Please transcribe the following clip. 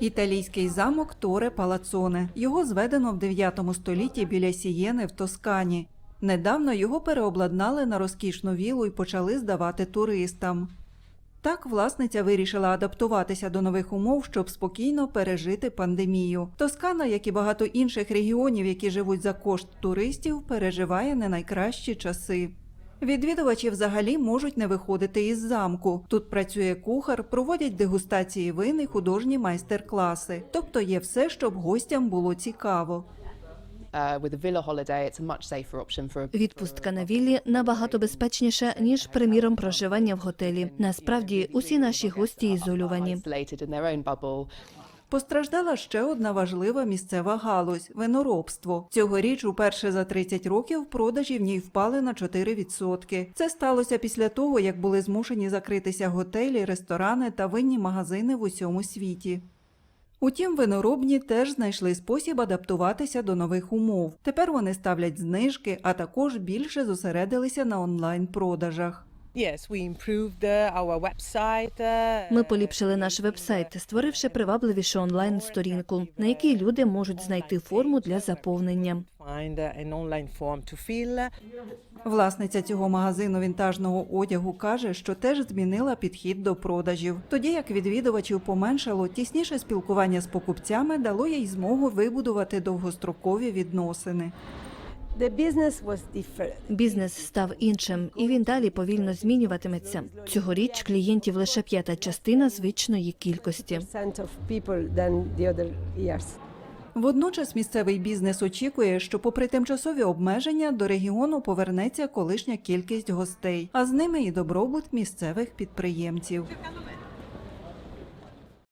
Італійський замок Торе Палацоне. Його зведено в 9 столітті біля Сієни в Тоскані. Недавно його переобладнали на розкішну вілу і почали здавати туристам. Так власниця вирішила адаптуватися до нових умов, щоб спокійно пережити пандемію. Тоскана, як і багато інших регіонів, які живуть за кошт туристів, переживає не найкращі часи. Відвідувачі взагалі можуть не виходити із замку. Тут працює кухар, проводять дегустації вин і художні майстер-класи. Тобто є все, щоб гостям було цікаво. Uh, Відпустка на віллі набагато безпечніша ніж, приміром, проживання в готелі. Насправді, усі наші гості ізолювані. Постраждала ще одна важлива місцева галузь виноробство. Цьогоріч, уперше за 30 років, продажі в ній впали на 4%. Це сталося після того, як були змушені закритися готелі, ресторани та винні магазини в усьому світі. Утім, виноробні теж знайшли спосіб адаптуватися до нових умов. Тепер вони ставлять знижки, а також більше зосередилися на онлайн-продажах. Yes, we improved uh, our website. uh, Ми поліпшили наш вебсайт, створивши привабливішу онлайн-сторінку, на якій люди можуть знайти форму для заповнення. Find uh, an online form to fill. Власниця цього магазину вінтажного одягу каже, що теж змінила підхід до продажів. Тоді як відвідувачів поменшало, тісніше спілкування з покупцями дало їй змогу вибудувати довгострокові відносини. The business was. Бізнес став іншим, і він далі повільно змінюватиметься. Цьогоріч клієнтів лише п'ята частина звичної кількості. Водночас місцевий бізнес очікує, що, попри тимчасові обмеження, до регіону повернеться колишня кількість гостей, а з ними і добробут місцевих підприємців.